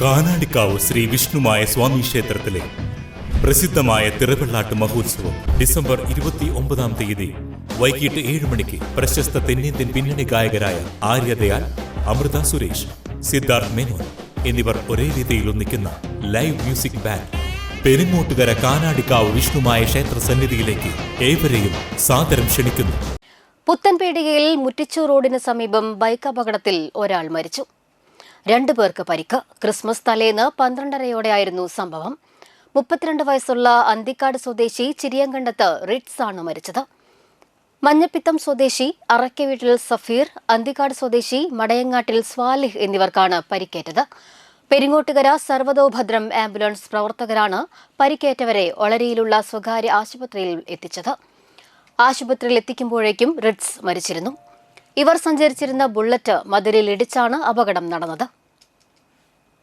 കാനാടിക്കാവ് ശ്രീ വിഷ്ണുമായ സ്വാമി ക്ഷേത്രത്തിലെ പ്രസിദ്ധമായ തിറവെള്ളാട്ട് മഹോത്സവം ഡിസംബർ ഇരുപത്തി ഒമ്പതാം തീയതി വൈകിട്ട് ഏഴ് മണിക്ക് പ്രശസ്ത തെന്നിന്ത്യൻ പിന്നണി ഗായകരായ ആര്യദയാൽ അമൃത സുരേഷ് സിദ്ധാർത്ഥ് മേനോൻ എന്നിവർ ഒരേ രീതിയിൽ ഒന്നിക്കുന്ന live music band. Perungottukara Kanadikkavu Vishnumaya ക്ഷേത്ര സന്നിധിയിലേക്ക് ഏവരെയും സാദരം ക്ഷണിക്കുന്നു. പുത്തൻപേടികയിൽ മുറ്റിച്ചു റോഡിന് സമീപം ബൈക്ക് അപകടത്തിൽ ഒരാൾ മരിച്ചു. രണ്ടു പേർക്ക് പരിക്ക്. ക്രിസ്മസ് തലേന്ന് പന്ത്രണ്ടരയോടെയായിരുന്നു സംഭവം. മുപ്പത്തിരണ്ട് വയസ്സുള്ള അന്തിക്കാട് സ്വദേശി ചിരിയങ്കണ്ടത്ത് റിറ്റ്സ് ആണ് മരിച്ചത്. മഞ്ഞപ്പിത്തം സ്വദേശി അറയ്ക്ക വീട്ടിൽ സഫീർ അന്തിക്കാട് സ്വദേശി മടയങ്ങാട്ടിൽ സ്വാലിഹ് എന്നിവർക്കാണ് പരിക്കേറ്റത്. പെരിങ്ങോട്ടുകര സർവതോഭദ്രം ആംബുലൻസ് പ്രവർത്തകരാണ് പരിക്കേറ്റവരെ ഒളരിയിലുള്ള സ്വകാര്യ ആശുപത്രിയിൽ എത്തിച്ചത്. ആശുപത്രിയിൽ എത്തിക്കുമ്പോഴേക്കും റിഡ്സ് മരിച്ചിരുന്നു. ഇവർ സഞ്ചരിച്ചിരുന്ന ബുള്ളറ്റ് മതിലിൽ ഇടിച്ചാണ് അപകടം നടന്നത്